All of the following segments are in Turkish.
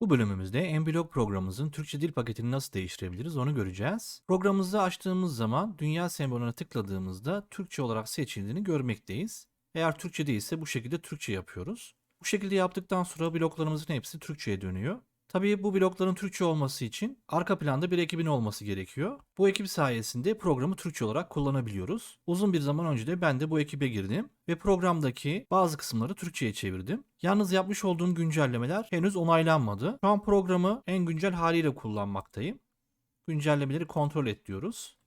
Bu bölümümüzde Nblog programımızın Türkçe dil paketini nasıl değiştirebiliriz onu göreceğiz. Programımızı açtığımız zaman dünya sembolüne tıkladığımızda Türkçe olarak seçildiğini görmekteyiz. Eğer Türkçe değilse bu şekilde Türkçe yapıyoruz. Bu şekilde yaptıktan sonra bloklarımızın hepsi Türkçe'ye dönüyor. Tabii bu blokların Türkçe olması için arka planda bir ekibin olması gerekiyor. Bu ekip sayesinde programı Türkçe olarak kullanabiliyoruz. Uzun bir zaman önce de ben de bu ekibe girdim ve programdaki bazı kısımları Türkçe'ye çevirdim. Yalnız yapmış olduğum güncellemeler henüz onaylanmadı. Şu an programı en güncel haliyle kullanmaktayım. Güncellemeleri kontrol et diyoruz.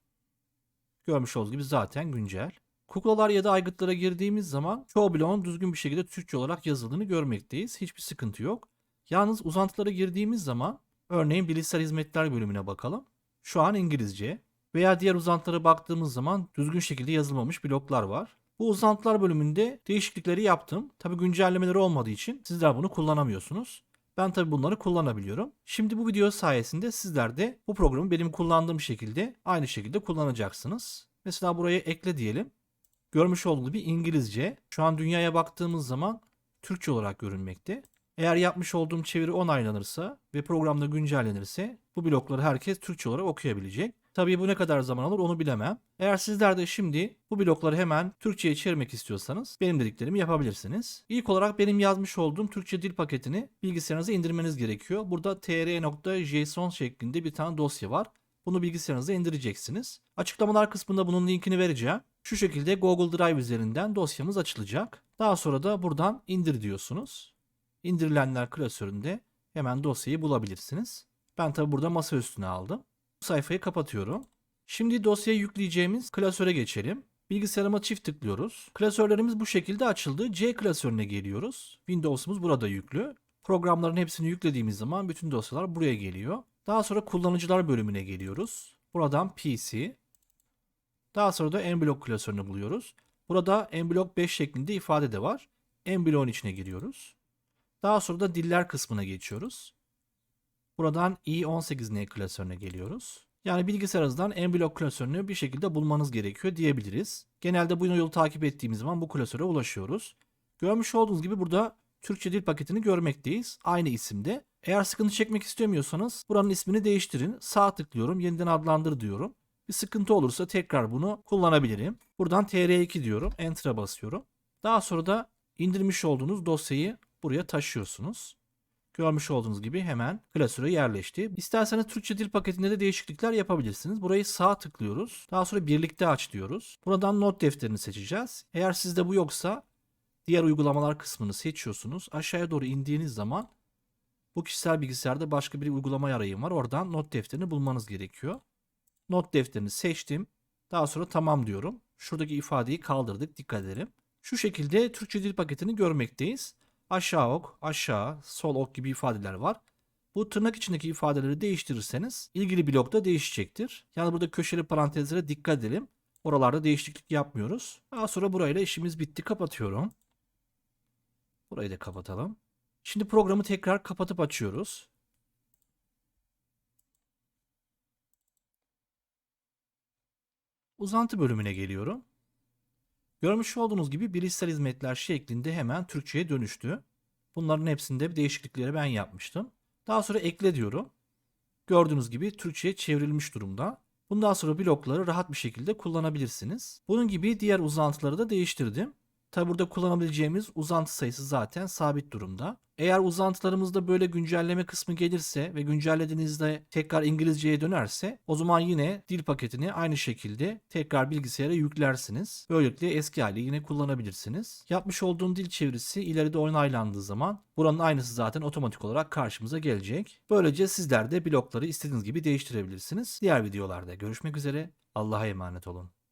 Görmüş olduğunuz gibi zaten güncel. Kuklalar ya da aygıtlara girdiğimiz zaman çoğu bloğun düzgün bir şekilde Türkçe olarak yazıldığını görmekteyiz. Hiçbir sıkıntı yok. Yalnız uzantılara girdiğimiz zaman örneğin bilişsel hizmetler bölümüne bakalım. Şu an İngilizce veya diğer uzantılara baktığımız zaman düzgün şekilde yazılmamış bloklar var. Bu uzantılar bölümünde değişiklikleri yaptım. Tabi güncellemeleri olmadığı için sizler bunu kullanamıyorsunuz. Ben tabi bunları kullanabiliyorum. Şimdi bu video sayesinde sizler de bu programı benim kullandığım şekilde aynı şekilde kullanacaksınız. Mesela buraya ekle diyelim. Görmüş olduğunuz gibi İngilizce. Şu an dünyaya baktığımız zaman Türkçe olarak görünmekte. Eğer yapmış olduğum çeviri onaylanırsa ve programda güncellenirse bu blokları herkes Türkçe olarak okuyabilecek. Tabii bu ne kadar zaman alır onu bilemem. Eğer sizler de şimdi bu blokları hemen Türkçe'ye çevirmek istiyorsanız benim dediklerimi yapabilirsiniz. İlk olarak benim yazmış olduğum Türkçe dil paketini bilgisayarınıza indirmeniz gerekiyor. Burada tr.json şeklinde bir tane dosya var. Bunu bilgisayarınıza indireceksiniz. Açıklamalar kısmında bunun linkini vereceğim. Şu şekilde Google Drive üzerinden dosyamız açılacak. Daha sonra da buradan indir diyorsunuz. İndirilenler klasöründe hemen dosyayı bulabilirsiniz. Ben tabi burada masa üstüne aldım. Bu sayfayı kapatıyorum. Şimdi dosyayı yükleyeceğimiz klasöre geçelim. Bilgisayarıma çift tıklıyoruz. Klasörlerimiz bu şekilde açıldı. C klasörüne geliyoruz. Windows'umuz burada yüklü. Programların hepsini yüklediğimiz zaman bütün dosyalar buraya geliyor. Daha sonra kullanıcılar bölümüne geliyoruz. Buradan PC. Daha sonra da Nblock klasörünü buluyoruz. Burada Nblock 5 şeklinde ifade de var. Nblock'un içine giriyoruz. Daha sonra da diller kısmına geçiyoruz. Buradan i18n klasörüne geliyoruz. Yani bilgisayarınızdan Nblock klasörünü bir şekilde bulmanız gerekiyor diyebiliriz. Genelde bu yolu takip ettiğimiz zaman bu klasöre ulaşıyoruz. Görmüş olduğunuz gibi burada Türkçe dil paketini görmekteyiz. Aynı isimde. Eğer sıkıntı çekmek istemiyorsanız buranın ismini değiştirin. Sağ tıklıyorum, yeniden adlandır diyorum. Bir sıkıntı olursa tekrar bunu kullanabilirim. Buradan tr2 diyorum, enter'a basıyorum. Daha sonra da indirmiş olduğunuz dosyayı buraya taşıyorsunuz. Görmüş olduğunuz gibi hemen klasöre yerleşti. İsterseniz Türkçe dil paketinde de değişiklikler yapabilirsiniz. Burayı sağ tıklıyoruz. Daha sonra birlikte aç diyoruz. Buradan not defterini seçeceğiz. Eğer sizde bu yoksa diğer uygulamalar kısmını seçiyorsunuz. Aşağıya doğru indiğiniz zaman bu kişisel bilgisayarda başka bir uygulama arayın var. Oradan not defterini bulmanız gerekiyor. Not defterini seçtim. Daha sonra tamam diyorum. Şuradaki ifadeyi kaldırdık. Dikkat edelim. Şu şekilde Türkçe dil paketini görmekteyiz. Aşağı ok, aşağı, sol ok gibi ifadeler var. Bu tırnak içindeki ifadeleri değiştirirseniz ilgili blokta değişecektir. Yani burada köşeli parantezlere dikkat edelim. Oralarda değişiklik yapmıyoruz. Daha sonra burayla işimiz bitti. Kapatıyorum. Burayı da kapatalım. Şimdi programı tekrar kapatıp açıyoruz. Uzantı bölümüne geliyorum. Görmüş olduğunuz gibi bilişsel hizmetler şeklinde hemen Türkçe'ye dönüştü. Bunların hepsinde değişiklikleri ben yapmıştım. Daha sonra ekle diyorum. Gördüğünüz gibi Türkçe'ye çevrilmiş durumda. Bundan sonra blokları rahat bir şekilde kullanabilirsiniz. Bunun gibi diğer uzantıları da değiştirdim. Tabi burada kullanabileceğimiz uzantı sayısı zaten sabit durumda. Eğer uzantılarımızda böyle güncelleme kısmı gelirse ve güncellediğinizde tekrar İngilizceye dönerse o zaman yine dil paketini aynı şekilde tekrar bilgisayara yüklersiniz. Böylelikle eski hali yine kullanabilirsiniz. Yapmış olduğum dil çevirisi ileride onaylandığı zaman buranın aynısı zaten otomatik olarak karşımıza gelecek. Böylece sizler de blokları istediğiniz gibi değiştirebilirsiniz. Diğer videolarda görüşmek üzere. Allah'a emanet olun.